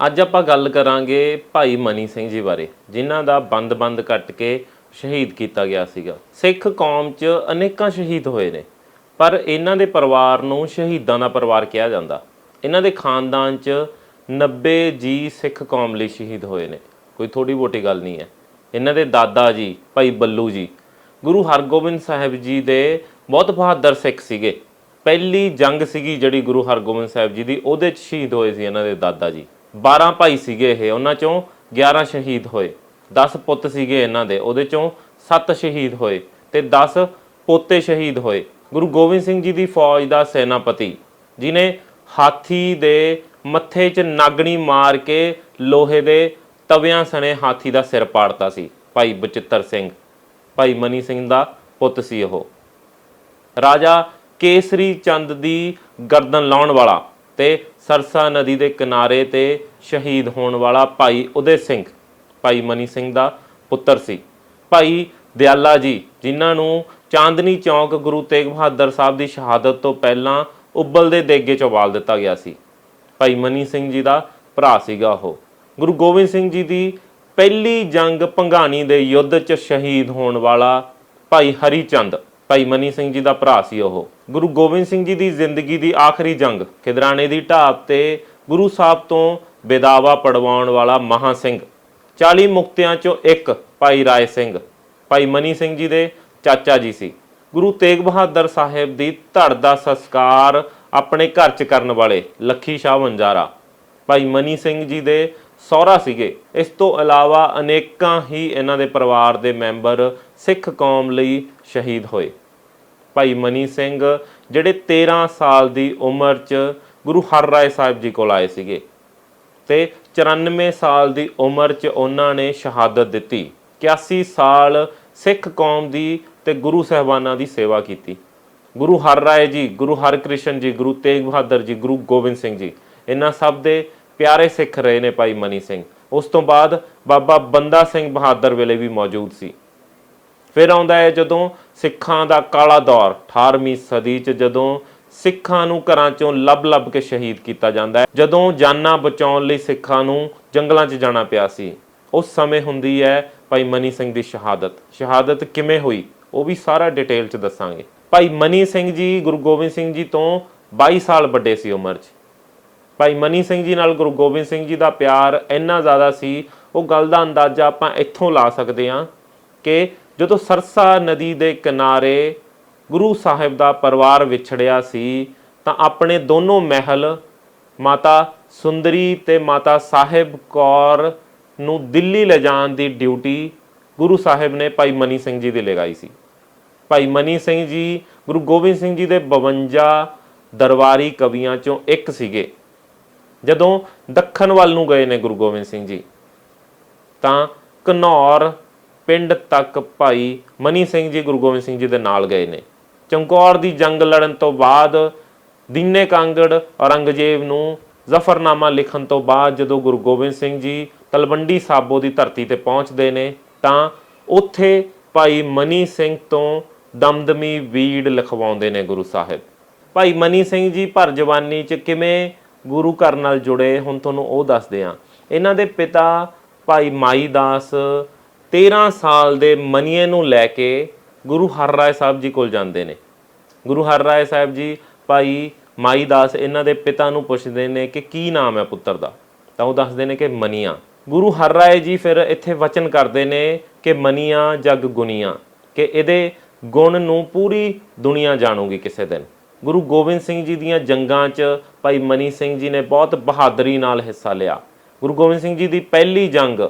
ਅੱਜ ਆਪਾਂ ਗੱਲ ਕਰਾਂਗੇ ਭਾਈ ਮਨੀ ਸਿੰਘ ਜੀ ਬਾਰੇ, ਜਿਨ੍ਹਾਂ ਦਾ ਬੰਦ-ਬੰਦ ਕੱਟ ਕੇ ਸ਼ਹੀਦ ਕੀਤਾ ਗਿਆ ਸੀਗਾ। ਸਿੱਖ ਕੌਮ 'ਚ ਅਨੇਕਾਂ ਸ਼ਹੀਦ ਹੋਏ ਨੇ, ਪਰ ਇਹਨਾਂ ਦੇ ਪਰਿਵਾਰ ਨੂੰ ਸ਼ਹੀਦਾਂ ਦਾ ਪਰਿਵਾਰ ਕਿਹਾ ਜਾਂਦਾ। ਇਹਨਾਂ ਦੇ ਖਾਨਦਾਨ 'ਚ 90 ਜੀ ਸਿੱਖ ਕੌਮ ਲਈ ਸ਼ਹੀਦ ਹੋਏ ਨੇ। ਕੋਈ ਥੋੜੀ ਬੋਟੀ ਗੱਲ ਨਹੀਂ ਹੈ। ਇਹਨਾਂ ਦੇ ਦਾਦਾ ਜੀ, ਭਾਈ ਬੱਲੂ ਜੀ, ਗੁਰੂ ਹਰਗੋਬਿੰਦ ਸਾਹਿਬ ਜੀ ਦੇ ਬਹੁਤ ਬਹਾਦਰ ਸਿੱਖ ਸੀਗੇ। ਪਹਿਲੀ ਜੰਗ ਸੀਗੀ ਜਿਹੜੀ ਗੁਰੂ ਹਰਗੋਬਿੰਦ ਸਾਹਿਬ ਜੀ ਦੀ, ਉਹਦੇ 'ਚ ਸ਼ਹੀਦ ਹੋਏ ਸੀ ਇਹਨਾਂ ਦੇ ਦਾਦਾ ਜੀ। 12 ਭਾਈ ਸੀਗੇ ਇਹ, ਉਹਨਾਂ 'ਚੋਂ 11 ਸ਼ਹੀਦ ਹੋਏ। 10 ਪੁੱਤ ਸੀਗੇ ਇਹਨਾਂ ਦੇ, ਉਹਦੇ 'ਚੋਂ 7 ਸ਼ਹੀਦ ਹੋਏ ਤੇ 10 ਪੋਤੇ ਸ਼ਹੀਦ ਹੋਏ। ਗੁਰੂ ਗੋਬਿੰਦ ਸਿੰਘ ਜੀ ਦੀ ਫੌਜ ਦਾ ਸੈਨਾਪਤੀ, ਜਿਨੇ ਹਾਥੀ ਦੇ ਮੱਥੇ 'ਚ ਨਾਗਣੀ ਮਾਰ ਕੇ ਲੋਹੇ ਦੇ ਤਵਿਆਂ ਸਣੇ ਹਾਥੀ ਦਾ ਸਿਰ ਪਾੜਤਾ ਸੀ। ਭਾਈ ਬਚਿੱਤਰ ਸਿੰਘ, ਭਾਈ ਮਨੀ ਸਿੰਘ ਦਾ ਪੁੱਤ ਸੀ ਉਹ। ਰਾਜਾ ਕੇਸਰੀ ਚੰਦ ਦੀ ਗਰਦਨ ਲਾਉਣ ਵਾਲਾ ਤੇ ਸਰਸਾ ਨਦੀ ਦੇ ਕਿਨਾਰੇ ਤੇ ਸ਼ਹੀਦ ਹੋਣ ਵਾਲਾ ਭਾਈ ਉਦੇ ਸਿੰਘ, ਭਾਈ ਮਨੀ ਸਿੰਘ ਦਾ ਪੁੱਤਰ ਸੀ। ਭਾਈ ਦਿਆਲਾ ਜੀ, ਜਿਨ੍ਹਾਂ ਨੂੰ ਚਾਂਦਨੀ ਚੌਂਕ ਗੁਰੂ ਤੇਗ ਬਹਾਦਰ ਸਾਹਿਬ ਦੀ ਸ਼ਹਾਦਤ ਤੋਂ ਪਹਿਲਾਂ ਉਬਲਦੇ ਦੇਗੇ ਚੋਂ ਬਾਲ ਦਿੱਤਾ ਗਿਆ ਸੀ। ਭਾਈ ਮਨੀ ਸਿੰਘ ਜੀ ਦਾ ਭਰਾ ਸੀਗਾ ਉਹ। ਗੁਰੂ ਗੋਬਿੰਦ ਸਿੰਘ ਜੀ ਦੀ ਪਹਿਲੀ ਜੰਗ ਭੰਗਾਣੀ ਦੇ ਯੁੱਧ 'ਚ ਸ਼ਹੀਦ ਹੋਣ ਵਾਲਾ ਭਾਈ ਹਰੀ ਚੰਦ। ਭਾਈ ਮਨੀ ਸਿੰਘ ਜੀ ਦਾ ਭਰਾ ਸੀ ਉਹ। ਗੁਰੂ ਗੋਬਿੰਦ ਸਿੰਘ ਜੀ ਦੀ ਜ਼ਿੰਦਗੀ ਦੀ ਆਖਰੀ ਜੰਗ, ਖਿਦਰਾਣੇ ਦੀ ਢਾਬ ਤੇ ਗੁਰੂ ਸਾਹਿਬ ਤੋਂ ਬੇਦਾਵਾ ਪੜਵਾਉਣ ਵਾਲਾ ਮਹਾ ਸਿੰਘ। 40 ਮੁਕਤਿਆਂ ਚੋਂ ਇੱਕ ਭਾਈ ਰਾਏ ਸਿੰਘ। ਭਾਈ ਮਨੀ ਸਿੰਘ ਜੀ ਦੇ ਚਾਚਾ ਜੀ ਸੀ। ਗੁਰੂ ਤੇਗ ਬਹਾਦਰ ਸਾਹਿਬ ਦੀ ਧੜ ਦਾ ਸੰਸਕਾਰ ਆਪਣੇ ਘਰ 'ਚ ਕਰਨ ਵਾਲੇ ਲੱਖੀ ਸ਼ਾਹ ਵੰਜਾਰਾ ਭਾਈ ਮਨੀ ਸਿੰਘ ਜੀ ਦੇ ਸਹੁਰਾ ਸੀਗੇ। ਇਸ ਤੋਂ ਇਲਾਵਾ ਅਨੇਕਾਂ ਹੀ ਇਹਨਾਂ ਦੇ ਪਰਿਵਾਰ ਦੇ ਮੈਂਬਰ ਸਿੱਖ ਕੌਮ ਲਈ ਸ਼ਹੀਦ ਹੋਏ। ਭਾਈ ਮਨੀ ਸਿੰਘ, ਜਿਹੜੇ 13 ਸਾਲ ਦੀ ਉਮਰ 'ਚ ਗੁਰੂ ਹਰ ਰਾਏ ਸਾਹਿਬ ਜੀ ਕੋਲ ਆਏ ਸੀਗੇ ਤੇ 94 ਸਾਲ ਦੀ ਉਮਰ 'ਚ ਉਹਨਾਂ ਨੇ ਸ਼ਹਾਦਤ ਦਿੱਤੀ। 81 ਸਾਲ ਸਿੱਖ ਕੌਮ ਦੀ ਤੇ ਗੁਰੂ ਸਹਿਬਾਨਾਂ ਦੀ ਸੇਵਾ ਕੀਤੀ। ਗੁਰੂ ਹਰ ਰਾਏ ਜੀ, ਗੁਰੂ ਹਰਕ੍ਰਿਸ਼ਨ ਜੀ, ਗੁਰੂ ਤੇਗ ਬਹਾਦਰ ਜੀ, ਗੁਰੂ ਗੋਬਿੰਦ ਸਿੰਘ ਜੀ, ਇਹਨਾਂ ਸਭ ਦੇ ਪਿਆਰੇ ਸਿੱਖ ਰਹੇ ਨੇ ਭਾਈ ਮਨੀ ਸਿੰਘ। ਉਸ ਤੋਂ ਬਾਅਦ ਬਾਬਾ ਬੰਦਾ ਸਿੰਘ ਬਹਾਦਰ ਵੇਲੇ ਵੀ ਮੌਜੂਦ ਸੀ। ਫਿਰ ਆਉਂਦਾ ਹੈ ਜਦੋਂ ਸਿੱਖਾਂ ਦਾ ਕਾਲਾ ਦੌਰ 18ਵੀਂ ਸਦੀ 'ਚ ਜਦੋਂ ਸਿੱਖਾਂ ਨੂੰ ਘਰਾਂ ਚੋਂ ਲੱਭ-ਲੱਭ ਕੇ ਸ਼ਹੀਦ ਕੀਤਾ ਜਾਂਦਾ ਹੈ, ਜਦੋਂ ਜਾਨਾਂ ਬਚਾਉਣ ਲਈ ਸਿੱਖਾਂ ਨੂੰ ਜੰਗਲਾਂ 'ਚ ਜਾਣਾ ਪਿਆ ਸੀ। ਉਸ ਸਮੇਂ ਹੁੰਦੀ ਹੈ ਭਾਈ ਮਨੀ ਸਿੰਘ ਦੀ ਸ਼ਹਾਦਤ। ਸ਼ਹਾਦਤ ਕਿਵੇਂ ਹੋਈ? ਉਹ ਵੀ ਸਾਰਾ ਡਿਟੇਲ 'ਚ ਦੱਸਾਂਗੇ। ਭਾਈ ਮਨੀ ਸਿੰਘ ਜੀ, ਗੁਰੂ ਗੋਬਿੰਦ ਸਿੰਘ ਜੀ ਤੋਂ 22 ਸਾਲ ਵੱਡੇ ਸੀ ਉਮਰ 'ਚ। ਭਾਈ ਮਨੀ ਸਿੰਘ ਜੀ ਨਾਲ ਗੁਰੂ ਗੋਬਿੰਦ ਸਿੰਘ ਜੀ ਦਾ ਪਿਆਰ ਇੰਨਾ ਜ਼ਿਆਦਾ ਸੀ, ਉਹ ਗੱਲ ਦਾ ਅੰਦਾਜ਼ਾ ਆਪਾਂ ਇੱਥੋਂ ਲਾ ਸਕਦੇ ਹਾਂ ਕਿ ਜਦੋਂ ਸਰਸਾ ਨਦੀ ਦੇ ਕਿਨਾਰੇ ਗੁਰੂ ਸਾਹਿਬ ਦਾ ਪਰਿਵਾਰ ਵਿਛੜਿਆ ਸੀ, ਤਾਂ ਆਪਣੇ ਦੋਨੋਂ ਮਹਿਲ, ਮਾਤਾ ਸੁੰਦਰੀ ਤੇ ਮਾਤਾ ਸਾਹਿਬ ਕੌਰ ਨੂੰ ਦਿੱਲੀ ਲਿਜਾਣ ਦੀ ਡਿਊਟੀ ਗੁਰੂ ਸਾਹਿਬ ਨੇ ਭਾਈ ਮਨੀ ਸਿੰਘ ਜੀ ਦੀ ਲਗਾਈ ਸੀ। ਭਾਈ ਮਨੀ ਸਿੰਘ ਜੀ ਗੁਰੂ ਗੋਬਿੰਦ ਸਿੰਘ ਜੀ ਦੇ 52 ਦਰਬਾਰੀ ਕਵੀਆਂ ਚੋਂ ਇੱਕ ਸੀਗੇ। ਜਦੋਂ ਦੱਖਣ ਵੱਲ ਨੂੰ ਗਏ ਨੇ ਗੁਰੂ ਗੋਬਿੰਦ ਸਿੰਘ ਜੀ, ਤਾਂ ਘਨੌਰ ਪਿੰਡ ਤੱਕ ਭਾਈ ਮਨੀ ਸਿੰਘ ਜੀ, ਗੁਰੂ ਗੋਬਿੰਦ ਸਿੰਘ ਜੀ ਦੇ ਨਾਲ ਗਏ ਨੇ। ਚਮਕੌਰ ਦੀ ਜੰਗ ਲੜਨ ਤੋਂ ਬਾਅਦ ਦੀਨੇ ਕਾਂਗੜ ਔਰੰਗਜ਼ੇਬ ਨੂੰ ਜ਼ਫਰਨਾਮਾ ਲਿਖਣ ਤੋਂ ਬਾਅਦ ਜਦੋਂ ਗੁਰੂ ਗੋਬਿੰਦ ਸਿੰਘ ਜੀ ਤਲਵੰਡੀ ਸਾਬੋ ਦੀ ਧਰਤੀ ਤੇ ਪਹੁੰਚਦੇ ਨੇ, ਤਾਂ ਉੱਥੇ ਭਾਈ ਮਨੀ ਸਿੰਘ ਤੋਂ ਦਮਦਮੀ ਵੀੜ ਲਿਖਵਾਉਂਦੇ ਨੇ ਗੁਰੂ ਸਾਹਿਬ। ਭਾਈ ਮਨੀ ਸਿੰਘ ਜੀ, ਭਰ ਜਵਾਨੀ ਚ ਕਿਵੇਂ ਗੁਰੂ ਘਰ ਨਾਲ ਜੁੜੇ, ਹੁਣ ਤੁਹਾਨੂੰ ਉਹ ਦੱਸਦੇ ਆ ਇਹਨਾਂ ਦੇ ਪਿਤਾ ਭਾਈ ਮਾਈ ਦਾਸ 13 ਸਾਲ ਦੇ ਮਨੀਏ ਨੂੰ ਲੈ ਕੇ ਗੁਰੂ ਹਰ ਰਾਏ ਸਾਹਿਬ ਜੀ ਕੋਲ ਜਾਂਦੇ ਨੇ। ਗੁਰੂ ਹਰ ਰਾਏ ਸਾਹਿਬ ਜੀ ਭਾਈ ਮਾਈ ਦਾਸ ਇਹਨਾਂ ਦੇ ਪਿਤਾ ਨੂੰ ਪੁੱਛਦੇ ਨੇ ਕਿ ਕੀ ਨਾਮ ਹੈ ਪੁੱਤਰ ਦਾ? ਤਾਂ ਉਹ ਦੱਸਦੇ ਨੇ ਕਿ ਮਨੀਆ। ਗੁਰੂ ਹਰ ਰਾਏ ਜੀ ਫਿਰ ਇੱਥੇ ਵਚਨ ਕਰਦੇ ਨੇ ਕਿ ਮਨੀਆ ਜਗ ਗੁਨੀਆਂ, ਕਿ ਇਹਦੇ ਗੁਣ ਨੂੰ ਪੂਰੀ ਦੁਨੀਆ ਜਾਣੂਗੀ ਕਿਸੇ ਦਿਨ। ਗੁਰੂ ਗੋਬਿੰਦ ਸਿੰਘ ਜੀ ਦੀਆਂ ਜੰਗਾਂ 'ਚ ਭਾਈ ਮਨੀ ਸਿੰਘ ਜੀ ਨੇ ਬਹੁਤ ਬਹਾਦਰੀ ਨਾਲ ਹਿੱਸਾ ਲਿਆ। ਗੁਰੂ ਗੋਬਿੰਦ ਸਿੰਘ ਜੀ ਦੀ ਪਹਿਲੀ ਜੰਗ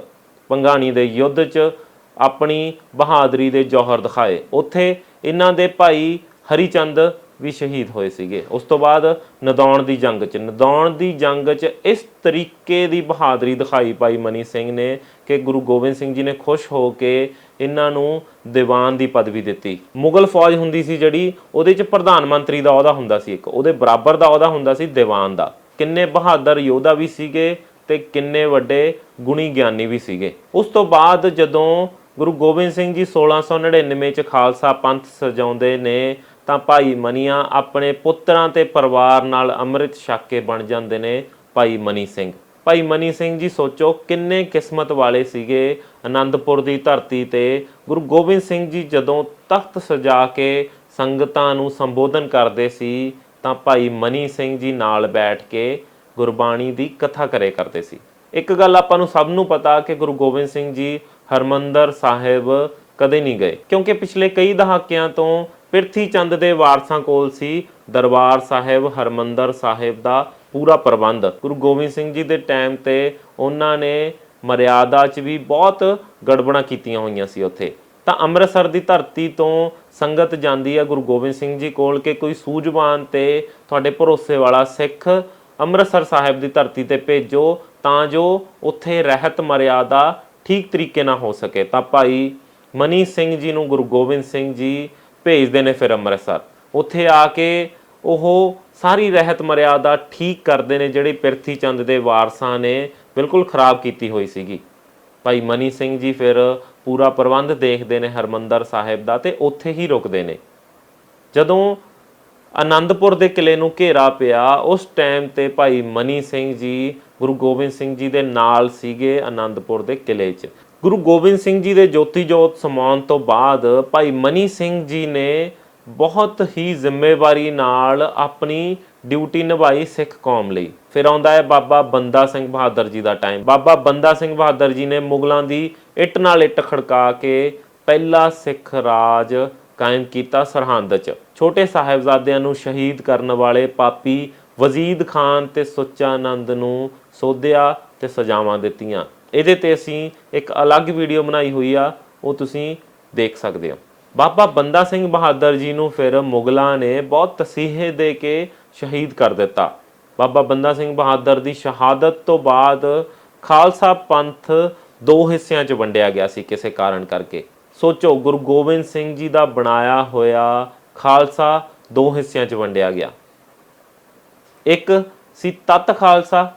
ਪੰਗਾਣੀ ਦੇ ਯੁੱਧ 'ਚ ਆਪਣੀ ਬਹਾਦਰੀ ਦੇ ਜੌਹਰ ਦਿਖਾਏ। ਉੱਥੇ ਇਹਨਾਂ ਦੇ ਭਾਈ ਹਰੀਚੰਦ ਵੀ ਸ਼ਹੀਦ ਹੋਏ ਸੀਗੇ। ਉਸ ਤੋਂ ਬਾਅਦ ਨਦੌਣ ਦੀ ਜੰਗ 'ਚ। ਨਦੌਣ ਦੀ ਜੰਗ 'ਚ ਇਸ ਤਰੀਕੇ ਦੀ ਬਹਾਦਰੀ ਦਿਖਾਈ ਭਾਈ ਮਨੀ ਸਿੰਘ ਨੇ ਕਿ ਗੁਰੂ ਗੋਬਿੰਦ ਸਿੰਘ ਜੀ ਨੇ ਖੁਸ਼ ਹੋ ਕੇ ਇਹਨਾਂ ਨੂੰ ਦੀਵਾਨ ਦੀ ਪਦਵੀ ਦਿੱਤੀ। ਮੁਗਲ ਫੌਜ ਹੁੰਦੀ ਸੀ ਜਿਹੜੀ, ਉਹਦੇ 'ਚ ਪ੍ਰਧਾਨ ਮੰਤਰੀ ਦਾ ਅਹੁਦਾ ਹੁੰਦਾ ਸੀ ਇੱਕ। ਉਹਦੇ ਬਰਾਬਰ ਦਾ ਅਹੁਦਾ ਹੁੰਦਾ ਸੀ ਦੀਵਾਨ ਦਾ। ਕਿੰਨੇ ਬਹਾਦਰ ਯੋਧਾ ਵੀ ਸੀਗੇ ਤੇ ਕਿੰਨੇ ਵੱਡੇ ਗੁਣੀ ਗਿਆਨੀ ਵੀ ਸੀਗੇ। ਉਸ ਤੋਂ ਬਾਅਦ ਜਦੋਂ ਗੁਰੂ ਗੋਬਿੰਦ ਸਿੰਘ ਜੀ 1699 ਚ ਖਾਲਸਾ ਪੰਥ ਸਜਾਉਂਦੇ ਨੇ, ਤਾਂ ਭਾਈ ਮਨੀਆਂ ਆਪਣੇ ਪੁੱਤਰਾਂ ਤੇ ਪਰਿਵਾਰ ਨਾਲ ਅੰਮ੍ਰਿਤ ਛਕ ਕੇ ਬਣ ਜਾਂਦੇ ਨੇ ਭਾਈ ਮਨੀ ਸਿੰਘ। ਭਾਈ ਮਨੀ ਸਿੰਘ ਜੀ ਸੋਚੋ ਕਿੰਨੇ ਕਿਸਮਤ ਵਾਲੇ ਸੀਗੇ ਆਨੰਦਪੁਰ ਦੀ ਧਰਤੀ ਤੇ। ਗੁਰੂ ਗੋਬਿੰਦ ਸਿੰਘ ਜੀ ਜਦੋਂ ਤਖਤ ਸਜਾ ਕੇ ਸੰਗਤਾਂ ਨੂੰ ਸੰਬੋਧਨ ਕਰਦੇ ਸੀ, ਤਾਂ ਭਾਈ ਮਨੀ ਸਿੰਘ ਜੀ ਨਾਲ ਬੈਠ ਕੇ ਗੁਰਬਾਣੀ ਦੀ ਕਥਾ ਕਰੇ ਕਰਦੇ ਸੀ। ਇੱਕ ਗੱਲ ਆਪਾਂ ਨੂੰ ਸਭ ਨੂੰ ਪਤਾ ਕਿ ਗੁਰੂ ਗੋਬਿੰਦ ਸਿੰਘ ਜੀ ਹਰਮੰਦਰ ਸਾਹਿਬ ਕਦੇ ਨਹੀਂ ਗਏ, ਕਿਉਂਕਿ ਪਿਛਲੇ ਕਈ ਦਹਾਕਿਆਂ ਤੋਂ ਪਿਰਥੀ ਚੰਦ ਦੇ ਵਾਰਸਾਂ ਕੋਲ ਸੀ ਦਰਬਾਰ ਸਾਹਿਬ, ਹਰਮੰਦਰ ਸਾਹਿਬ ਦਾ ਪੂਰਾ ਪ੍ਰਬੰਧ। ਗੁਰੂ ਗੋਬਿੰਦ ਸਿੰਘ ਜੀ ਦੇ ਟਾਈਮ ਤੇ ਉਹਨਾਂ ਨੇ ਮਰਿਆਦਾ 'ਚ ਵੀ ਬਹੁਤ ਗੜਬੜਾਂ ਕੀਤੀਆਂ ਹੋਈਆਂ ਸੀ ਉੱਥੇ। ਤਾਂ ਅੰਮ੍ਰਿਤਸਰ ਦੀ ਧਰਤੀ ਤੋਂ ਸੰਗਤ ਜਾਂਦੀ ਹੈ ਗੁਰੂ ਗੋਬਿੰਦ ਸਿੰਘ ਜੀ ਕੋਲ ਕਿ ਕੋਈ ਸੂਝਵਾਨ ਤੇ ਤੁਹਾਡੇ ਭਰੋਸੇ ਵਾਲਾ ਸਿੱਖ ਅੰਮ੍ਰਿਤਸਰ ਸਾਹਿਬ ਦੀ ਧਰਤੀ ਤੇ ਭੇਜੋ ਤਾਂ ਜੋ ਉੱਥੇ ਰਹਿਤ ਮਰਿਆਦਾ ਠੀਕ ਤਰੀਕੇ ਨਾਲ ਹੋ ਸਕੇ। ਤਾਂ ਭਾਈ ਮਨੀ ਸਿੰਘ ਜੀ ਨੂੰ ਗੁਰੂ ਗੋਬਿੰਦ ਸਿੰਘ ਜੀ ਭੇਜਦੇ ਨੇ ਫਿਰ ਅੰਮ੍ਰਿਤਸਰ। ਉੱਥੇ ਆ ਕੇ ਉਹ ਸਾਰੀ ਰਹਿਤ ਮਰਿਆਦਾ ਠੀਕ ਕਰਦੇ ਨੇ, ਜਿਹੜੀ ਪਿਰਥੀ ਚੰਦ ਦੇ ਵਾਰਸਾਂ ਨੇ ਬਿਲਕੁਲ ਖਰਾਬ ਕੀਤੀ ਹੋਈ ਸੀਗੀ। ਭਾਈ ਮਨੀ ਸਿੰਘ ਜੀ ਫਿਰ ਪੂਰਾ ਪ੍ਰਬੰਧ ਦੇਖਦੇ ਨੇ ਹਰਮੰਦਰ ਸਾਹਿਬ ਦਾ ਤੇ ਉੱਥੇ ਹੀ ਰੁਕਦੇ ਨੇ। ਜਦੋਂ ਆਨੰਦਪੁਰ ਦੇ ਕਿਲੇ ਨੂੰ ਘੇਰਾ ਪਿਆ। ਉਸ ਟਾਈਮ ਤੇ ਭਾਈ ਮਨੀ ਸਿੰਘ ਜੀ, ਗੁਰੂ ਗੋਬਿੰਦ ਸਿੰਘ ਜੀ ਦੇ ਨਾਲ ਸੀਗੇ ਆਨੰਦਪੁਰ ਦੇ ਕਿਲੇ 'ਚ। ਗੁਰੂ ਗੋਬਿੰਦ ਸਿੰਘ ਜੀ ਦੇ ਜੋਤੀ ਜੋਤ ਸਮਾਉਣ ਤੋਂ ਬਾਅਦ ਭਾਈ ਮਨੀ ਸਿੰਘ ਜੀ ਨੇ ਬਹੁਤ ਹੀ ਜ਼ਿੰਮੇਵਾਰੀ ਨਾਲ ਆਪਣੀ ਡਿਊਟੀ ਨਿਭਾਈ ਸਿੱਖ ਕੌਮ ਲਈ। ਫਿਰ ਆਉਂਦਾ ਹੈ ਬਾਬਾ ਬੰਦਾ ਸਿੰਘ ਬਹਾਦਰ ਜੀ ਦਾ ਟਾਈਮ ਬਾਬਾ ਬੰਦਾ ਸਿੰਘ ਬਹਾਦਰ ਜੀ ਨੇ ਮੁਗਲਾਂ ਦੀ ਇੱਟ ਨਾਲ ਇੱਟ ਖੜਕਾ ਕੇ ਪਹਿਲਾ ਸਿੱਖ ਰਾਜ ਕਾਇਮ ਕੀਤਾ ਸਰਹੰਦ 'ਚ। ਛੋਟੇ ਸਾਹਿਬਜ਼ਾਦਿਆਂ ਨੂੰ ਸ਼ਹੀਦ ਕਰਨ ਵਾਲੇ ਪਾਪੀ ਵਜ਼ੀਦ ਖਾਨ ਤੇ ਸੁੱਚਾ ਆਨੰਦ ਨੂੰ ਸੋਧਿਆ ਤੇ ਸਜ਼ਾਵਾਂ ਦਿੱਤੀਆਂ। ਇਹਦੇ ਤੇ ਅਸੀਂ ਇੱਕ ਅਲੱਗ ਵੀਡੀਓ ਬਣਾਈ ਹੋਈ ਆ, ਉਹ ਤੁਸੀਂ ਦੇਖ ਸਕਦੇ ਹੋ। ਬਾਬਾ ਬੰਦਾ ਸਿੰਘ ਬਹਾਦਰ ਜੀ ਨੂੰ ਫਿਰ ਮੁਗਲਾਂ ਨੇ ਬਹੁਤ ਤਸੀਹੇ ਦੇ ਕੇ ਸ਼ਹੀਦ ਕਰ ਦਿੱਤਾ। ਬਾਬਾ ਬੰਦਾ ਸਿੰਘ ਬਹਾਦਰ ਦੀ ਸ਼ਹਾਦਤ ਤੋਂ ਬਾਅਦ ਖਾਲਸਾ ਪੰਥ ਦੋ ਹਿੱਸਿਆਂ 'ਚ ਵੰਡਿਆ ਗਿਆ ਸੀ ਕਿਸੇ ਕਾਰਨ ਕਰਕੇ। ਸੋਚੋ, ਗੁਰੂ ਗੋਬਿੰਦ ਸਿੰਘ ਜੀ ਦਾ ਬਣਾਇਆ ਹੋਇਆ ਖਾਲਸਾ ਦੋ ਹਿੱਸਿਆਂ 'ਚ ਵੰਡਿਆ ਗਿਆ। ਇੱਕ ਸੀ ਤਤ ਖਾਲਸਾ,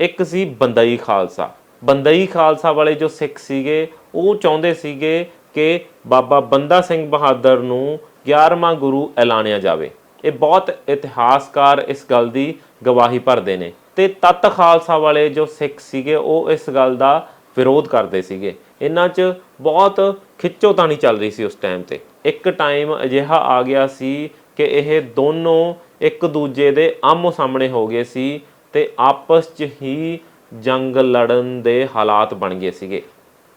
ਇੱਕ ਸੀ ਬੰਦਈ ਖਾਲਸਾ। ਬੰਦਈ ਖਾਲਸਾ ਵਾਲੇ ਜੋ ਸਿੱਖ ਸੀਗੇ, ਉਹ ਚਾਹੁੰਦੇ ਸੀਗੇ ਕਿ ਬਾਬਾ ਬੰਦਾ ਸਿੰਘ ਬਹਾਦਰ ਨੂੰ 11ਵਾਂ ਗੁਰੂ ਐਲਾਨਿਆ ਜਾਵੇ। ਇਹ ਬਹੁਤ ਇਤਿਹਾਸਕਾਰ ਇਸ ਗੱਲ ਦੀ ਗਵਾਹੀ ਭਰਦੇ ਨੇ। ਤੇ ਤਤ ਖਾਲਸਾ ਵਾਲੇ ਜੋ ਸਿੱਖ ਸੀਗੇ, ਉਹ ਇਸ ਗੱਲ ਦਾ ਵਿਰੋਧ ਕਰਦੇ ਸੀਗੇ। ਇਹਨਾਂ 'ਚ ਬਹੁਤ ਖਿੱਚੋਤਾਣੀ ਚੱਲ ਰਹੀ ਸੀ ਉਸ ਟਾਈਮ ਤੇ। ਇੱਕ ਟਾਈਮ ਅਜਿਹਾ ਆ ਗਿਆ ਸੀ ਕਿ ਇਹ ਦੋਨੋਂ ਇੱਕ ਦੂਜੇ ਦੇ ਆਮੋ ਸਾਹਮਣੇ ਹੋ ਗਏ ਸੀ ਤੇ ਆਪਸ 'ਚ ਹੀ ਜੰਗ ਲੜਨ ਦੇ ਹਾਲਾਤ ਬਣ ਗਏ ਸੀਗੇ।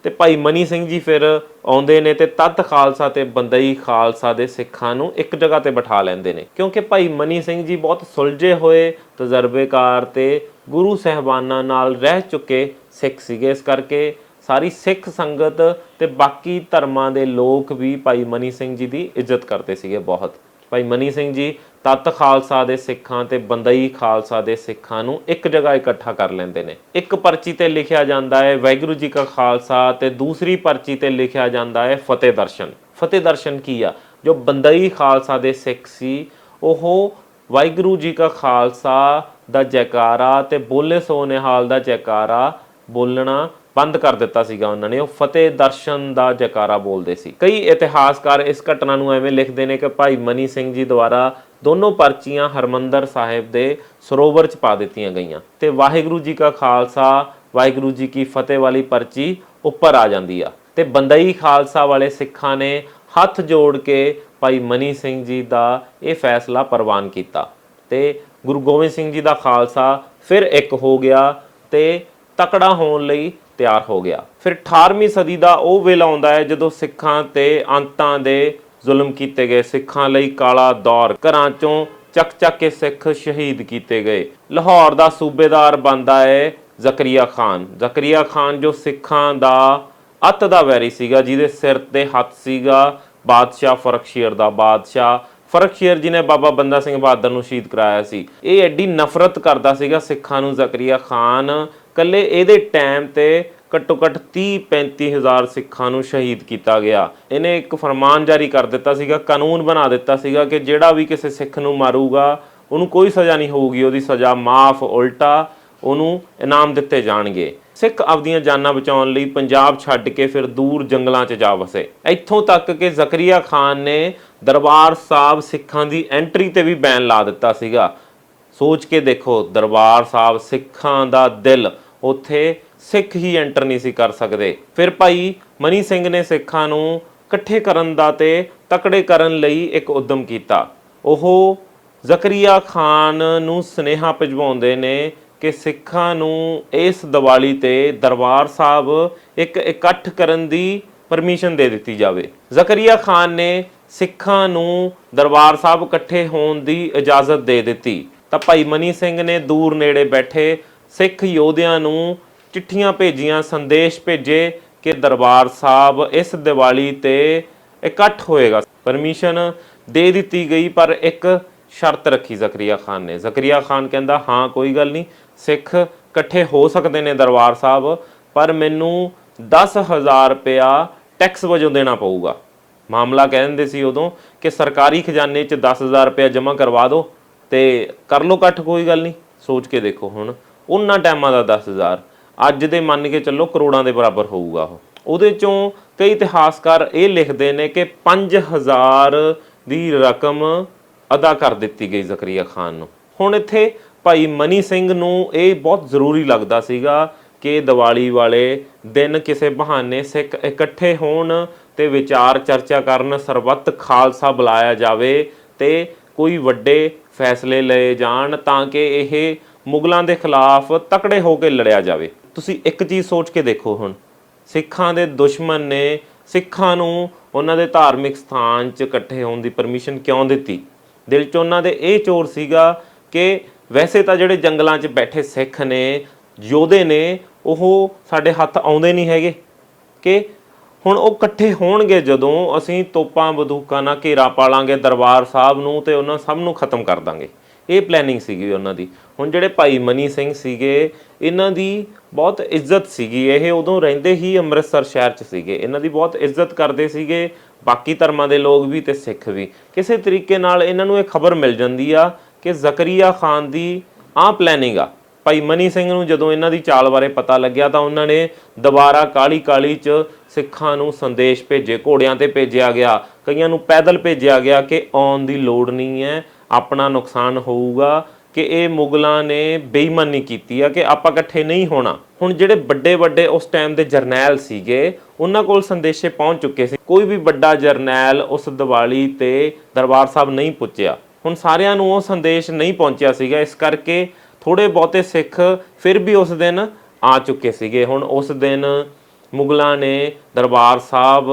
ਤੇ ਭਾਈ ਮਨੀ ਸਿੰਘ ਜੀ ਫਿਰ ਆਉਂਦੇ ਨੇ ਤੇ ਤਤ ਖਾਲਸਾ ਤੇ ਬੰਦਈ ਖਾਲਸਾ ਦੇ ਸਿੱਖਾਂ ਨੂੰ ਇੱਕ ਜਗ੍ਹਾ ਤੇ ਬਿਠਾ ਲੈਂਦੇ ਨੇ। ਕਿਉਂਕਿ ਭਾਈ ਮਨੀ ਸਿੰਘ ਜੀ ਬਹੁਤ ਸੁਲਝੇ ਹੋਏ ਤਜਰਬੇਕਾਰ ਤੇ ਗੁਰੂ ਸਹਿਬਾਨਾਂ ਨਾਲ ਰਹਿ ਚੁੱਕੇ ਸਿੱਖ ਸੀਗੇ। ਇਸ ਕਰਕੇ ਸਾਰੀ ਸਿੱਖ ਸੰਗਤ ਤੇ ਬਾਕੀ ਧਰਮਾਂ ਦੇ ਲੋਕ ਵੀ ਭਾਈ ਮਨੀ ਸਿੰਘ ਜੀ ਦੀ ਇੱਜ਼ਤ ਕਰਦੇ ਸੀਗੇ ਬਹੁਤ। ਭਾਈ ਮਨੀ ਸਿੰਘ ਜੀ, ਤਤ ਖਾਲਸਾ ਦੇ ਸਿੱਖਾਂ ਤੇ ਬੰਦਈ ਖਾਲਸਾ ਦੇ ਸਿੱਖਾਂ ਨੂੰ ਇੱਕ ਜਗ੍ਹਾ ਇਕੱਠਾ ਕਰ ਲੈਂਦੇ ਨੇ। ਇੱਕ ਪਰਚੀ ਤੇ ਲਿਖਿਆ ਜਾਂਦਾ ਹੈ ਵਾਹਿਗੁਰੂ ਜੀ ਕਾ ਖਾਲਸਾ ਤੇ ਦੂਸਰੀ ਪਰਚੀ ਤੇ ਲਿਖਿਆ ਜਾਂਦਾ ਹੈ ਫਤਿਹ ਦਰਸ਼ਨ। ਫਤਿਹ ਦਰਸ਼ਨ ਕੀ ਆ? ਜੋ ਬੰਦਈ ਖਾਲਸਾ ਦੇ ਸਿੱਖ ਸੀ, ਉਹ ਵਾਹਿਗੁਰੂ ਜੀ ਕਾ ਖਾਲਸਾ ਦਾ ਜੈਕਾਰਾ ਤੇ ਬੋਲੇ ਸੋਨਿਹਾਲ ਦਾ ਜੈਕਾਰਾ ਬੋਲਣਾ ਬੰਦ ਕਰ ਦਿੱਤਾ ਸੀਗਾ ਉਹਨਾਂ ਨੇ, ਉਹ ਫਤਿਹ ਦਰਸ਼ਨ ਦਾ ਜੈਕਾਰਾ ਬੋਲਦੇ ਸੀ। ਕਈ ਇਤਿਹਾਸਕਾਰ ਇਸ ਘਟਨਾ ਨੂੰ ਐਵੇਂ ਲਿਖਦੇ ਨੇ ਕਿ ਭਾਈ ਮਨੀ ਸਿੰਘ ਜੀ ਦੁਆਰਾ ਦੋਨੋਂ ਪਰਚੀਆਂ ਹਰਮੰਦਰ ਸਾਹਿਬ ਦੇ ਸਰੋਵਰ 'ਚ ਪਾ ਦਿੱਤੀਆਂ ਗਈਆਂ ਤੇ ਵਾਹਿਗੁਰੂ ਜੀ ਕਾ ਖਾਲਸਾ, ਵਾਹਿਗੁਰੂ ਜੀ ਕੀ ਫਤਿਹ ਵਾਲੀ ਪਰਚੀ ਉੱਪਰ ਆ ਜਾਂਦੀ ਆ। ਤੇ ਬੰਦਈ ਖਾਲਸਾ ਵਾਲੇ ਸਿੱਖਾਂ ਨੇ ਹੱਥ ਜੋੜ ਕੇ ਭਾਈ ਮਨੀ ਸਿੰਘ ਜੀ ਦਾ ਇਹ ਫੈਸਲਾ ਪ੍ਰਵਾਨ ਕੀਤਾ। ਤੇ ਗੁਰੂ ਗੋਬਿੰਦ ਸਿੰਘ ਜੀ ਦਾ ਖਾਲਸਾ ਫਿਰ ਇੱਕ ਹੋ ਗਿਆ ਤੇ ਤਕੜਾ ਹੋਣ ਲਈ ਤਿਆਰ ਹੋ ਗਿਆ। ਫਿਰ 18ਵੀਂ ਸਦੀ ਦਾ ਉਹ ਵੇਲਾ ਆਉਂਦਾ ਹੈ ਜਦੋਂ ਸਿੱਖਾਂ ਤੇ ਅੰਤਾਂ ਦੇ ਜ਼ੁਲਮ ਕੀਤੇ ਗਏ। ਸਿੱਖਾਂ ਲਈ ਕਾਲਾ ਦੌਰ, ਘਰਾਂ ਚੋਂ ਚੱਕ ਚੱਕ ਕੇ ਸਿੱਖ ਸ਼ਹੀਦ ਕੀਤੇ ਗਏ। ਲਾਹੌਰ ਦਾ ਸੂਬੇਦਾਰ ਬਣਦਾ ਹੈ ਜ਼ਕਰੀਆ ਖਾਨ। ਜ਼ਕਰੀਆ ਖਾਨ ਜੋ ਸਿੱਖਾਂ ਦਾ ਅੱਤ ਦਾ ਵੈਰੀ ਸੀਗਾ, ਜਿਹਦੇ ਸਿਰ ਤੇ ਹੱਥ ਸੀਗਾ, ਬਾਦਸ਼ਾਹ ਫਰਖਸ਼ੀਰ ਦਾ ਬਾਦਸ਼ਾਹ। ਫਰਖਸ਼ੀਰ ਜੀ ਨੇ ਬਾਬਾ ਬੰਦਾ ਸਿੰਘ ਬਹਾਦਰ ਨੂੰ ਸ਼ਹੀਦ ਕਰਾਇਆ ਸੀ। ਇਹ ਐਡੀ ਨਫ਼ਰਤ ਕਰਦਾ ਸੀਗਾ ਸਿੱਖਾਂ ਨੂੰ ਜ਼ਕਰੀਆ ਖਾਨ ਕੱਲੇ ਇਹਦੇ ਟਾਈਮ ਤੇ ਘੱਟੋ ਘੱਟ 30 35 ਹਜ਼ਾਰ ਸਿੱਖਾਂ ਨੂੰ ਸ਼ਹੀਦ ਕੀਤਾ ਗਿਆ। ਇਹਨੇ ਇੱਕ ਫਰਮਾਨ ਜਾਰੀ ਕਰ ਦਿੱਤਾ ਸੀਗਾ, ਕਾਨੂੰਨ ਬਣਾ ਦਿੱਤਾ ਸੀਗਾ ਕਿ ਜਿਹੜਾ ਵੀ ਕਿਸੇ ਸਿੱਖ ਨੂੰ ਮਾਰੂਗਾ, ਉਹਨੂੰ ਕੋਈ ਸਜ਼ਾ ਨਹੀਂ ਹੋਊਗੀ, ਉਹਦੀ ਸਜ਼ਾ ਮਾਫ, ਉਲਟਾ ਉਹਨੂੰ ਇਨਾਮ ਦਿੱਤੇ ਜਾਣਗੇ। ਸਿੱਖ ਆਪਦੀਆਂ ਜਾਨਾਂ ਬਚਾਉਣ ਲਈ ਪੰਜਾਬ ਛੱਡ ਕੇ ਫਿਰ ਦੂਰ ਜੰਗਲਾਂ 'ਚ ਜਾ ਵਸੇ। ਇੱਥੋਂ ਤੱਕ ਕਿ ਜ਼ਕਰੀਆ ਖਾਨ ਨੇ ਦਰਬਾਰ ਸਾਹਿਬ ਸਿੱਖਾਂ ਦੀ ਐਂਟਰੀ ਤੇ ਵੀ ਬੈਨ ਲਾ ਦਿੱਤਾ ਸੀਗਾ। ਸੋਚ ਕੇ ਦੇਖੋ, ਦਰਬਾਰ ਸਾਹਿਬ, ਸਿੱਖਾਂ ਦਾ ਦਿਲ, ਉੱਥੇ ਸਿੱਖ ਹੀ ਐਂਟਰ ਨਹੀਂ ਸੀ ਕਰ ਸਕਦੇ। ਫਿਰ ਭਾਈ ਮਨੀ ਸਿੰਘ ਨੇ ਸਿੱਖਾਂ ਨੂੰ ਇਕੱਠੇ ਕਰਨ ਦਾ ਤੇ ਤਕੜੇ ਕਰਨ ਲਈ ਇੱਕ ਉਦਮ ਕੀਤਾ। ਉਹ ਜ਼ਕਰੀਆ ਖਾਨ ਨੂੰ ਸਨੇਹਾ ਭਿਜਵਾਉਂਦੇ ਨੇ ਕਿ ਸਿੱਖਾਂ ਨੂੰ ਇਸ ਦੀਵਾਲੀ ਤੇ ਦਰਬਾਰ ਸਾਹਿਬ ਇੱਕ ਇਕੱਠ ਕਰਨ ਦੀ ਪਰਮਿਸ਼ਨ ਦੇ ਦਿੱਤੀ ਜਾਵੇ। ਜ਼ਕਰੀਆ ਖਾਨ ਨੇ ਸਿੱਖਾਂ ਨੂੰ ਦਰਬਾਰ ਸਾਹਿਬ ਇਕੱਠੇ ਹੋਣ ਦੀ ਇਜਾਜ਼ਤ ਦੇ ਦਿੱਤੀ। ਤਾਂ ਭਾਈ ਮਨੀ ਸਿੰਘ ਨੇ ਦੂਰ ਨੇੜੇ ਬੈਠੇ ਸਿੱਖ ਯੋਧਿਆਂ ਨੂੰ ਚਿੱਠੀਆਂ ਭੇਜੀਆਂ, ਸੰਦੇਸ਼ ਭੇਜੇ ਕਿ ਦਰਬਾਰ ਸਾਹਿਬ ਇਸ ਦੀਵਾਲੀ ਤੇ ਇਕੱਠ ਹੋਏਗਾ। ਪਰਮਿਸ਼ਨ ਦੇ ਦਿੱਤੀ ਗਈ, ਪਰ ਇੱਕ ਸ਼ਰਤ ਰੱਖੀ ਜ਼ਕਰੀਆ ਖਾਨ ਨੇ। ਜ਼ਕਰੀਆ ਖਾਨ ਕਹਿੰਦਾ, ਹਾਂ, ਕੋਈ ਗੱਲ ਨਹੀਂ, ਸਿੱਖ ਇਕੱਠੇ ਹੋ ਸਕਦੇ ਨੇ ਦਰਬਾਰ ਸਾਹਿਬ, ਪਰ ਮੈਨੂੰ 10000 ਰੁਪਇਆ ਟੈਕਸ ਵਜੋਂ ਦੇਣਾ ਪਊਗਾ। ਮਾਮਲਾ ਕਹਿੰਦੇ ਸੀ ਉਦੋਂ ਕਿ ਸਰਕਾਰੀ ਖਜ਼ਾਨੇ 'ਚ 10000 ਰੁਪਇਆ ਜਮ੍ਹਾਂ ਕਰਵਾ ਦਿਓ। ਤੇ ਕਰ ਲਓ ਇਕੱਠ ਕੋਈ ਗੱਲ ਨਹੀਂ, ਸੋਚ ਕੇ ਦੇਖੋ ਹੁਣ। ਉਹਨਾਂ ਟਾਈਮਾਂ ਦਾ 10000 ਅੱਜ ਦੇ ਮੰਨ ਕੇ ਚੱਲੋ ਕਰੋੜਾਂ ਦੇ ਬਰਾਬਰ ਹੋਊਗਾ ਉਹ। ਉਹਦੇ ਚੋਂ ਕਈ ਇਤਿਹਾਸਕਾਰ ਇਹ ਲਿਖਦੇ ਨੇ ਕਿ 5000 ਦੀ ਰਕਮ ਅਦਾ ਕਰ ਦਿੱਤੀ ਗਈ ਜ਼ਕਰੀਆ ਖਾਨ ਨੂੰ। ਹੁਣ ਇੱਥੇ ਭਾਈ ਮਨੀ ਸਿੰਘ ਨੂੰ ਇਹ ਬਹੁਤ ਜ਼ਰੂਰੀ ਲੱਗਦਾ ਸੀਗਾ ਕਿ ਦੀਵਾਲੀ ਵਾਲੇ ਦਿਨ ਕਿਸੇ ਬਹਾਨੇ ਸਿੱਖ ਇਕੱਠੇ ਹੋਣ ਤੇ ਵਿਚਾਰ ਚਰਚਾ ਕਰਨ, ਸਰਬੱਤ ਖਾਲਸਾ ਬੁਲਾਇਆ ਜਾਵੇ ਤੇ ਕੋਈ ਵੱਡੇ ਫੈਸਲੇ ਲਏ ਜਾਣ ਤਾਂ ਕਿ ਇਹ ਮੁਗਲਾਂ ਦੇ ਖਿਲਾਫ ਤਕੜੇ ਹੋ ਕੇ ਲੜਿਆ ਜਾਵੇ। ਤੁਸੀਂ ਇੱਕ ਚੀਜ਼ ਸੋਚ ਕੇ ਦੇਖੋ ਹੁਣ। ਸਿੱਖਾਂ ਦੇ ਦੁਸ਼ਮਣ ਨੇ ਸਿੱਖਾਂ ਨੂੰ ਉਹਨਾਂ ਦੇ ਧਾਰਮਿਕ ਸਥਾਨ 'ਚ ਇਕੱਠੇ ਹੋਣ ਦੀ ਪਰਮਿਸ਼ਨ ਕਿਉਂ ਦਿੱਤੀ? ਦਿਲ 'ਚ ਉਹਨਾਂ ਦੇ ਇਹ ਚੋਰ ਸੀਗਾ ਕਿ ਵੈਸੇ ਤਾਂ ਜਿਹੜੇ ਜੰਗਲਾਂ 'ਚ ਬੈਠੇ ਸਿੱਖ ਨੇ, ਯੋਧੇ ਨੇ, ਉਹ ਸਾਡੇ ਹੱਥ ਆਉਂਦੇ ਨਹੀਂ ਹੈਗੇ। ਕਿ ਹੁਣ ਉਹ ਇਕੱਠੇ ਹੋਣਗੇ ਜਦੋਂ ਅਸੀਂ ਤੋਪਾਂ, ਬੰਦੂਕਾਂ ਨਾਲ ਘੇਰਾ ਪਾਲਾਂਗੇ ਦਰਬਾਰ ਸਾਹਿਬ ਨੂੰ ਤੇ ਉਹਨਾਂ ਸਭ ਨੂੰ ਖਤਮ ਕਰ ਦਾਂਗੇ। ਇਹ ਪਲੈਨਿੰਗ ਸੀਗੀ ਉਹਨਾਂ ਦੀ। ਹੁਣ ਜਿਹੜੇ ਭਾਈ ਮਨੀ ਸਿੰਘ ਸੀਗੇ, ਇਹਨਾਂ ਦੀ ਬਹੁਤ ਇੱਜ਼ਤ ਸੀਗੀ। ਇਹ ਉਦੋਂ ਰਹਿੰਦੇ ਹੀ ਅੰਮ੍ਰਿਤਸਰ ਸ਼ਹਿਰ 'ਚ ਸੀਗੇ। ਇਹਨਾਂ ਦੀ ਬਹੁਤ ਇੱਜ਼ਤ ਕਰਦੇ ਸੀਗੇ, ਬਾਕੀ ਧਰਮਾਂ ਦੇ ਲੋਕ ਵੀ ਤੇ ਸਿੱਖ ਵੀ। ਕਿਸੇ ਤਰੀਕੇ ਨਾਲ ਇਹਨਾਂ ਨੂੰ ਇਹ ਖਬਰ ਮਿਲ ਜਾਂਦੀ ਆ ਕਿ ਜ਼ਕਰੀਆ ਖਾਨ ਦੀ ਆਹ ਪਲੈਨਿੰਗ ਆ। ਭਾਈ ਮਨੀ ਸਿੰਘ ਨੂੰ ਜਦੋਂ ਇਹਨਾਂ ਦੀ ਚਾਲ ਬਾਰੇ ਪਤਾ ਲੱਗਿਆ ਤਾਂ ਉਹਨਾਂ ਨੇ ਦੁਬਾਰਾ ਕਾਲੀ ਕਾਲੀ ਚ ਸਿੱਖਾਂ ਨੂੰ ਸੰਦੇਸ਼ ਭੇਜੇ, ਘੋੜਿਆਂ ਤੇ ਭੇਜਿਆ ਗਿਆ। ਕਈਆਂ ਨੂੰ ਪੈਦਲ ਭੇਜਿਆ ਗਿਆ ਕਿ ਆਉਣ ਦੀ ਲੋੜ ਨਹੀਂ ਹੈ, ਆਪਣਾ ਨੁਕਸਾਨ ਹੋਊਗਾ ਕਿ ਇਹ ਮੁਗਲਾਂ ਨੇ ਬੇਈਮਾਨੀ ਕੀਤੀ ਆ ਕਿ ਆਪਾਂ ਇਕੱਠੇ ਨਹੀਂ ਹੋਣਾ। ਹੁਣ ਜਿਹੜੇ ਵੱਡੇ ਵੱਡੇ ਉਸ ਟਾਈਮ ਦੇ ਜਰਨੈਲ ਸੀਗੇ, ਉਹਨਾਂ ਕੋਲ ਸੰਦੇਸ਼ੇ ਪਹੁੰਚ ਚੁੱਕੇ ਸੀ। ਕੋਈ ਵੀ ਵੱਡਾ ਜਰਨੈਲ ਉਸ ਦੀਵਾਲੀ ਤੇ ਦਰਬਾਰ ਸਾਹਿਬ ਨਹੀਂ ਪੁੱਜਿਆ। ਹੁਣ ਸਾਰਿਆਂ ਨੂੰ ਉਹ ਸੰਦੇਸ਼ ਨਹੀਂ ਪਹੁੰਚਿਆ ਸੀਗਾ, ਇਸ ਕਰਕੇ ਥੋੜੇ ਬਹੁਤੇ ਸਿੱਖ ਫਿਰ ਵੀ ਉਸ ਦਿਨ ਆ ਚੁੱਕੇ ਸੀਗੇ। ਹੁਣ ਉਸ ਦਿਨ ਮੁਗਲਾਂ ਨੇ ਦਰਬਾਰ ਸਾਹਿਬ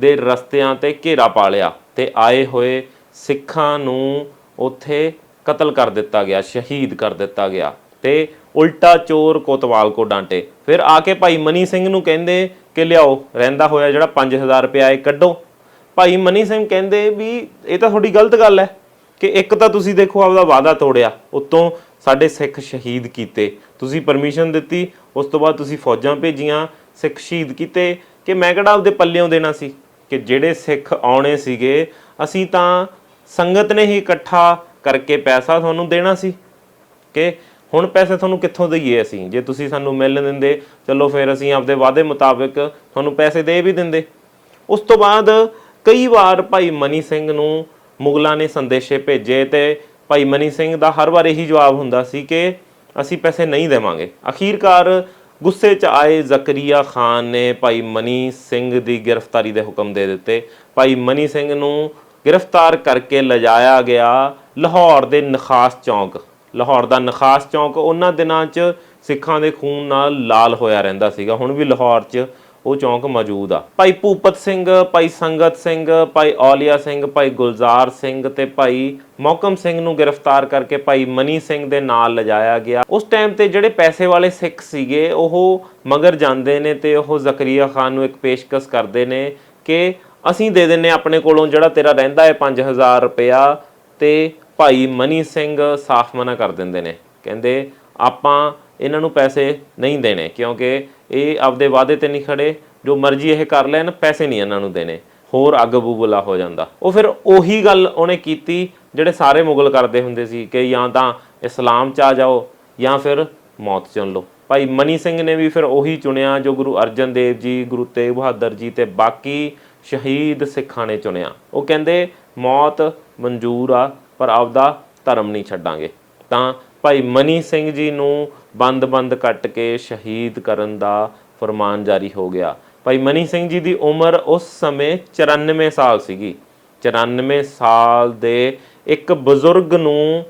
ਦੇ ਰਸਤਿਆਂ ਤੇ ਘੇਰਾ ਪਾ ਲਿਆ ਤੇ ਆਏ ਹੋਏ ਸਿੱਖਾਂ ਨੂੰ ਉੱਥੇ ਕਤਲ ਕਰ ਦਿੱਤਾ ਗਿਆ, ਸ਼ਹੀਦ ਕਰ ਦਿੱਤਾ ਗਿਆ ਤੇ ਉਲਟਾ ਚੋਰ ਕੋਤਵਾਲ ਕੋ ਡਾਂਟੇ। ਫਿਰ ਆ ਕੇ ਭਾਈ ਮਨੀ ਸਿੰਘ ਨੂੰ ਕਹਿੰਦੇ ਕਿ ਲਿਆਓ, ਰਹਿੰਦਾ ਹੋਇਆ ਜਿਹੜਾ 5000 ਰੁਪਇਆ ਇਹ ਕੱਢੋ। ਭਾਈ ਮਨੀ ਸਿੰਘ ਕਹਿੰਦੇ ਵੀ ਇਹ ਤਾਂ ਤੁਹਾਡੀ ਗਲਤ ਗੱਲ ਹੈ। ਕਿ ਇੱਕ ਤਾਂ ਤੁਸੀਂ ਦੇਖੋ ਆਪਦਾ ਵਾਅਦਾ ਤੋੜਿਆ, ਉਤੋਂ ਸਾਡੇ ਸਿੱਖ ਸ਼ਹੀਦ ਕੀਤੇ। ਤੁਸੀਂ ਪਰਮਿਸ਼ਨ ਦਿੱਤੀ, ਉਸ ਤੋਂ ਬਾਅਦ ਤੁਸੀਂ ਫੌਜਾਂ ਭੇਜੀਆਂ, ਸਿੱਖ ਸ਼ਹੀਦ ਕੀਤੇ। ਕਿ ਮੈਂ ਕਿਹੜਾ ਆਪਦੇ ਪੱਲਿਓਂ ਦੇਣਾ ਸੀ? ਕਿ ਜਿਹੜੇ ਸਿੱਖ ਆਉਣੇ ਸੀਗੇ, ਅਸੀਂ ਤਾਂ ਸੰਗਤ ਨੇ ਹੀ ਇਕੱਠਾ ਕਰਕੇ ਪੈਸਾ ਤੁਹਾਨੂੰ ਦੇਣਾ ਸੀ। ਕਿ ਹੁਣ ਪੈਸੇ ਤੁਹਾਨੂੰ ਕਿੱਥੋਂ ਦਈਏ ਅਸੀਂ? ਜੇ ਤੁਸੀਂ ਸਾਨੂੰ ਮਿਲ ਦਿੰਦੇ, ਚਲੋ ਫਿਰ ਅਸੀਂ ਆਪਦੇ ਵਾਅਦੇ ਮੁਤਾਬਕ ਤੁਹਾਨੂੰ ਪੈਸੇ ਦੇ ਵੀ ਦਿੰਦੇ। ਉਸ ਤੋਂ ਬਾਅਦ ਕਈ ਵਾਰ ਭਾਈ ਮਨੀ ਸਿੰਘ ਨੂੰ ਮੁਗਲਾਂ ਨੇ ਸੰਦੇਸ਼ੇ ਭੇਜੇ ਤੇ ਭਾਈ ਮਨੀ ਸਿੰਘ ਦਾ ਹਰ ਵਾਰ ਇਹੀ ਜਵਾਬ ਹੁੰਦਾ ਸੀ ਕਿ ਅਸੀਂ ਪੈਸੇ ਨਹੀਂ ਦੇਵਾਂਗੇ। ਅਖੀਰਕਾਰ ਗੁੱਸੇ 'ਚ ਆਏ ਜ਼ਕਰੀਆ ਖਾਨ ਨੇ ਭਾਈ ਮਨੀ ਸਿੰਘ ਦੀ ਗ੍ਰਿਫਤਾਰੀ ਦੇ ਹੁਕਮ ਦੇ ਦਿੱਤੇ। ਭਾਈ ਮਨੀ ਸਿੰਘ ਨੂੰ ਗ੍ਰਿਫਤਾਰ ਕਰਕੇ ਲਿਜਾਇਆ ਗਿਆ ਲਾਹੌਰ ਦੇ ਨਖਾਸ ਚੌਂਕ। ਲਾਹੌਰ ਦਾ ਨਖਾਸ ਚੌਂਕ ਉਹਨਾਂ ਦਿਨਾਂ 'ਚ ਸਿੱਖਾਂ ਦੇ ਖੂਨ ਨਾਲ ਲਾਲ ਹੋਇਆ ਰਹਿੰਦਾ ਸੀਗਾ। ਹੁਣ ਵੀ ਲਾਹੌਰ 'ਚ ਉਹ ਚੌਂਕ ਮੌਜੂਦ ਆ। ਭਾਈ ਭੂਪਤ ਸਿੰਘ, ਭਾਈ ਸੰਗਤ ਸਿੰਘ, ਭਾਈ ਔਲੀਆ ਸਿੰਘ, ਭਾਈ ਗੁਲਜ਼ਾਰ ਸਿੰਘ ਤੇ ਭਾਈ ਮੌਕਮ ਸਿੰਘ ਨੂੰ ਗ੍ਰਿਫਤਾਰ ਕਰਕੇ ਭਾਈ ਮਨੀ ਸਿੰਘ ਦੇ ਨਾਲ ਲਿਜਾਇਆ ਗਿਆ। ਉਸ ਟਾਈਮ ਤੇ ਜਿਹੜੇ ਪੈਸੇ ਵਾਲੇ ਸਿੱਖ ਸੀਗੇ, ਉਹ ਮਗਰ ਜਾਂਦੇ ਨੇ ਤੇ ਉਹ ਜ਼ਕਰੀਆ ਖਾਨ ਨੂੰ ਇੱਕ ਪੇਸ਼ਕਸ਼ ਕਰਦੇ ਨੇ ਕਿ ਅਸੀਂ ਦੇ ਦਿੰਨੇ ਆਪਣੇ ਕੋਲੋਂ ਜਿਹੜਾ ਤੇਰਾ ਰਹਿੰਦਾ ਹੈ 5000 ਰੁਪਇਆ ਤੇ ਭਾਈ ਮਨੀ ਸਿੰਘ ਸਾਫ਼ ਮਨਾ ਕਰ ਦਿੰਦੇ ਨੇ। ਕਹਿੰਦੇ, ਆਪਾਂ ਇਹਨਾਂ ਨੂੰ ਪੈਸੇ ਨਹੀਂ ਦੇਣੇ ਕਿਉਂਕਿ ਇਹ ਆਪਦੇ ਵਾਅਦੇ ਤੇ ਨਹੀਂ ਖੜੇ, ਜੋ ਮਰਜ਼ੀ ਇਹ ਕਰ ਲੈਣ, ਪੈਸੇ ਨਹੀਂ ਇਹਨਾਂ ਨੂੰ ਦੇਣੇ। ਹੋਰ ਅੱਗ ਬੁਬਲਾ ਹੋ ਜਾਂਦਾ। ਉਹ ਫਿਰ ਉਹੀ ਗੱਲ ਉਹਨੇ ਕੀਤੀ, ਜਿਹੜੇ ਸਾਰੇ ਮੁਗਲ ਕਰਦੇ ਹੁੰਦੇ ਸੀ ਕਿ ਜਾਂ ਤਾਂ ਇਸਲਾਮ ਚ ਆ ਜਾਓ, ਜਾਂ ਫਿਰ ਮੌਤ ਚੁਣ ਲਓ। ਭਾਈ ਮਨੀ ਸਿੰਘ ਨੇ ਵੀ ਫਿਰ ਉਹੀ ਚੁਣਿਆ ਜੋ ਗੁਰੂ ਅਰਜਨ ਦੇਵ ਜੀ, ਗੁਰੂ ਤੇਗ ਬਹਾਦਰ ਜੀ ਤੇ ਬਾਕੀ ਸ਼ਹੀਦ ਸਿੱਖਾਂ ਨੇ ਚੁਣਿਆ। ਉਹ ਕਹਿੰਦੇ, ਮੌਤ ਮਨਜ਼ੂਰ ਆ, ਪਰ ਆਪਦਾ ਧਰਮ ਨਹੀਂ ਛੱਡਾਂਗੇ। ਤਾਂ ਭਾਈ ਮਨੀ ਸਿੰਘ ਜੀ ਨੂੰ ਬੰਦ-ਬੰਦ ਕੱਟ ਕੇ ਸ਼ਹੀਦ ਕਰਨ ਦਾ ਫਰਮਾਨ ਜਾਰੀ ਹੋ ਗਿਆ। ਭਾਈ ਮਨੀ ਸਿੰਘ ਜੀ ਦੀ ਉਮਰ ਉਸ ਸਮੇਂ 94 ਸਾਲ ਸੀਗੀ। 94 ਸਾਲ ਦੇ ਇੱਕ ਬਜ਼ੁਰਗ ਨੂੰ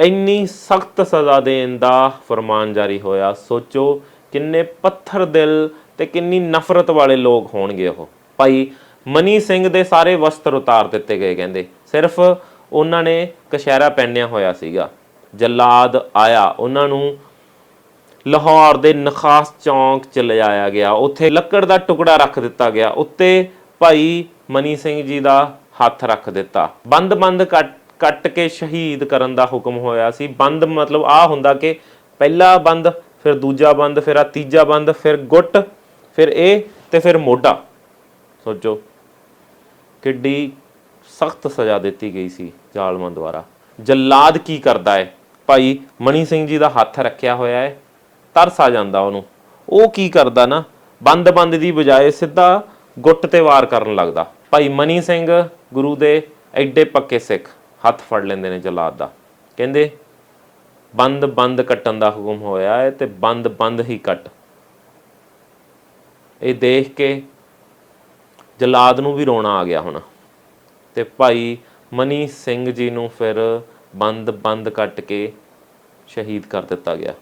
ਇੰਨੀ ਸਖਤ ਸਜ਼ਾ ਦੇਣ ਦਾ ਫਰਮਾਨ ਜਾਰੀ ਹੋਇਆ। ਸੋਚੋ ਕਿੰਨੇ ਪੱਥਰ ਦਿਲ ਤੇ ਕਿੰਨੀ ਨਫ਼ਰਤ ਵਾਲੇ ਲੋਕ ਹੋਣਗੇ ਉਹ। ਭਾਈ ਮਨੀ ਸਿੰਘ ਦੇ ਸਾਰੇ ਵਸਤਰ ਉਤਾਰ ਦਿੱਤੇ ਗਏ, ਕਹਿੰਦੇ। ਸਿਰਫ ਉਹਨਾਂ ਨੇ ਕਸ਼ਹਿਰਾ ਪਹਿਨਿਆ ਹੋਇਆ ਸੀਗਾ। ਜਲਾਦ ਆਇਆ। ਉਹਨਾਂ ਨੂੰ ਲਾਹੌਰ ਦੇ ਨਖਾਸ ਚੌਂਕ ਚ ਲਿਜਾਇਆ ਗਿਆ। ਉੱਥੇ ਲੱਕੜ ਦਾ ਟੁਕੜਾ ਰੱਖ ਦਿੱਤਾ ਗਿਆ। ਉੱਤੇ ਭਾਈ ਮਨੀ ਸਿੰਘ ਜੀ ਦਾ ਹੱਥ ਰੱਖ ਦਿੱਤਾ। ਬੰਦ-ਬੰਦ ਕੱਟ ਕੱਟ ਕੇ ਸ਼ਹੀਦ ਕਰਨ ਦਾ ਹੁਕਮ ਹੋਇਆ ਸੀ। ਬੰਦ ਮਤਲਬ ਆ ਹੁੰਦਾ ਕਿ ਪਹਿਲਾ ਬੰਦ, ਫਿਰ ਦੂਜਾ ਬੰਦ, ਫਿਰ ਆ ਤੀਜਾ ਬੰਦ, ਫਿਰ ਗੁੱਟ, ਫਿਰ ਇਹ ਤੇ ਫਿਰ ਮੋਢਾ। ਸੋਚੋ, ਕਿੱਡੀ ਸਖਤ ਸਜ਼ਾ ਦਿੱਤੀ ਗਈ ਸੀ ਜ਼ਾਲਮਾਂ ਦੁਆਰਾ। ਜੱਲਾਦ ਕੀ ਕਰਦਾ ਹੈ ਭਾਈ ਮਣੀ ਸਿੰਘ ਜੀ ਦਾ ਹੱਥ ਰੱਖਿਆ ਹੋਇਆ ਹੈ ਤਰਸ ਆ ਜਾਂਦਾ ਉਹਨੂੰ। ਉਹ ਕੀ ਕਰਦਾ ਨਾ? ਬੰਦ-ਬੰਦ ਦੀ ਬਜਾਏ ਸਿੱਧਾ ਗੁੱਟ ਤੇ ਵਾਰ ਕਰਨ ਲੱਗਦਾ। ਭਾਈ ਮਨੀ ਸਿੰਘ ਗੁਰੂ ਦੇ ਐਡੇ ਪੱਕੇ ਸਿੱਖ ਹੱਥ ਫੜ ਲੈਂਦੇ ਨੇ ਜਲਾਦ ਦਾ। ਕਹਿੰਦੇ ਬੰਦ-ਬੰਦ ਕੱਟਣ ਦਾ ਹੁਕਮ ਹੋਇਆ ਹੈ ਤੇ ਬੰਦ-ਬੰਦ ਹੀ ਕੱਟ। ਇਹ ਦੇਖ ਕੇ ਜਲਾਦ ਨੂੰ ਵੀ ਰੋਣਾ ਆ ਗਿਆ ਹੁਣ। ਤੇ ਭਾਈ ਮਨੀ ਸਿੰਘ ਜੀ ਨੂੰ ਫਿਰ ਬੰਦ ਬੰਦ ਕੱਟ ਕੇ ਸ਼ਹੀਦ ਕਰ ਦਿੱਤਾ ਗਿਆ।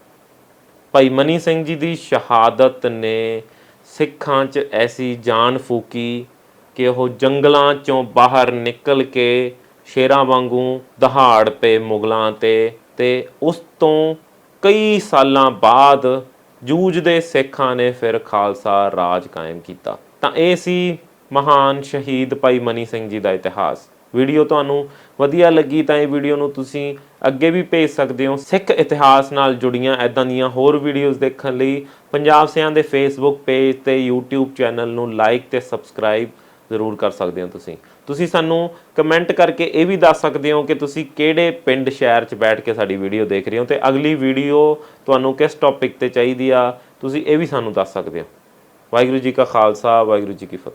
ਭਾਈ ਮਨੀ ਸਿੰਘ ਜੀ ਦੀ ਸ਼ਹਾਦਤ ਨੇ ਸਿੱਖਾਂ 'ਚ ਐਸੀ ਜਾਨ ਫੂਕੀ ਕਿ ਉਹ ਜੰਗਲਾਂ 'ਚੋਂ ਬਾਹਰ ਨਿਕਲ ਕੇ ਸ਼ੇਰਾਂ ਵਾਂਗੂ ਦਹਾੜ ਪਏ ਮੁਗਲਾਂ ਤੇ ਤੇ ਉਸ ਤੋਂ ਕਈ ਸਾਲਾਂ ਬਾਅਦ ਜੂਝਦੇ ਸਿੱਖਾਂ ਨੇ ਫਿਰ ਖਾਲਸਾ ਰਾਜ ਕਾਇਮ ਕੀਤਾ। ਤਾਂ ਇਹ ਸੀ ਮਹਾਨ ਸ਼ਹੀਦ ਭਾਈ ਮਨੀ ਸਿੰਘ ਜੀ ਦਾ ਇਤਿਹਾਸ। ਵੀਡੀਓ ਤੁਹਾਨੂੰ ਵਧੀਆ ਲੱਗੀ ਤਾਂ ਇਹ ਵੀਡੀਓ ਨੂੰ ਤੁਸੀਂ ਅੱਗੇ ਵੀ ਭੇਜ ਸਕਦੇ ਹੋ। ਸਿੱਖ ਇਤਿਹਾਸ ਨਾਲ ਜੁੜੀਆਂ ਐਦਾਂ ਦੀਆਂ ਹੋਰ ਵੀਡੀਓਜ਼ ਦੇਖਣ ਲਈ ਪੰਜਾਬ ਸਿਆਂ ਦੇ ਫੇਸਬੁੱਕ ਪੇਜ ਤੇ YouTube ਚੈਨਲ ਨੂੰ ਲਾਈਕ ਤੇ ਸਬਸਕ੍ਰਾਈਬ ਜ਼ਰੂਰ ਕਰ ਸਕਦੇ ਹੋ ਤੁਸੀਂ। ਤੁਸੀਂ ਸਾਨੂੰ ਕਮੈਂਟ ਕਰਕੇ ਇਹ ਵੀ ਦੱਸ ਸਕਦੇ ਹੋ ਕਿ ਤੁਸੀਂ ਕਿਹੜੇ ਪਿੰਡ, ਸ਼ਹਿਰ 'ਚ ਬੈਠ ਕੇ ਸਾਡੀ ਵੀਡੀਓ ਦੇਖ ਰਹੇ ਹੋ ਤੇ ਅਗਲੀ ਵੀਡੀਓ ਤੁਹਾਨੂੰ ਕਿਸ ਟੌਪਿਕ ਤੇ ਚਾਹੀਦੀ ਆ, ਤੁਸੀਂ ਇਹ ਵੀ ਸਾਨੂੰ ਦੱਸ ਸਕਦੇ ਹੋ। ਵਾਹਿਗੁਰੂ ਜੀ ਕਾ ਖਾਲਸਾ, ਵਾਹਿਗੁਰੂ ਜੀ ਕੀ ਫਤਿਹ।